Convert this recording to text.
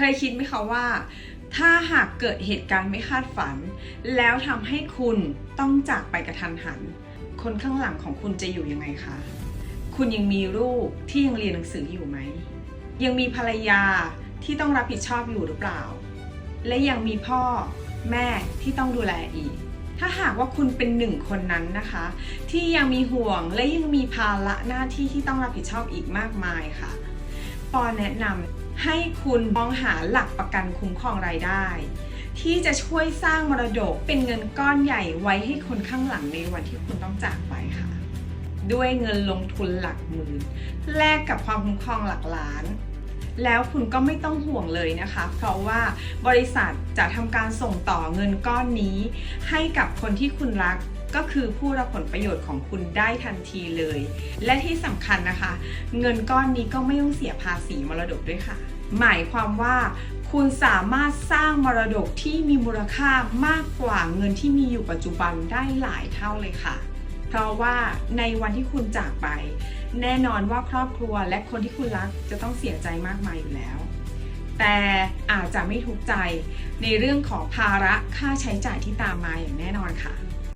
เคยคิดไหมคะว่า ถ้าหากเกิดเหตุการณ์ไม่คาดฝัน แล้วทำให้คุณต้องจากไปกระทันหัน คนข้างหลังของคุณจะอยู่ยังไงคะ คุณยังมีลูกที่ยังเรียนหนังสืออยู่ไหม ยังมีภรรยาที่ต้องรับผิดชอบอยู่หรือเปล่า และยังมีพ่อแม่ที่ต้องดูแลอีก ถ้าหากว่าคุณเป็นหนึ่งคนนั้นนะคะ ที่ยังมีห่วงและยังมีภาระหน้าที่ที่ต้องรับผิดชอบอีกมากมายค่ะ ปอแนะนำให้คุณมองหาหลักประกันคุ้มครองรายได้ ที่จะช่วยสร้างมรดกเป็นเงินก้อนใหญ่ไว้ให้คนข้างหลังในวันที่คุณต้องจากไปค่ะ ด้วยเงินลงทุนหลักหมื่นแลกกับความคุ้มครองหลักล้านแล้วคุณก็ไม่ต้องห่วงเลยนะคะ เพราะว่าบริษัทจะทำการส่งต่อเงินก้อนนี้ ให้กับคนที่คุณรัก ก็คือผู้รับผลประโยชน์ของคุณได้ทันทีเลย และที่สำคัญนะคะ เงินก้อนนี้ก็ไม่ต้องเสียภาษีมรดกด้วยค่ะ หมายความว่าคุณสามารถสร้างมรดกที่มีมูลค่ามากกว่าเงินที่มีอยู่ปัจจุบันได้หลายเท่าเลยค่ะ เพราะว่าในวันที่คุณจากไป แน่นอนว่าครอบครัวและคนที่คุณรักจะต้องเสียใจมากมายอยู่แล้ว แต่อาจจะไม่ทุกใจในเรื่องของภาระค่าใช้จ่ายที่ตามมาอย่างแน่นอนค่ะ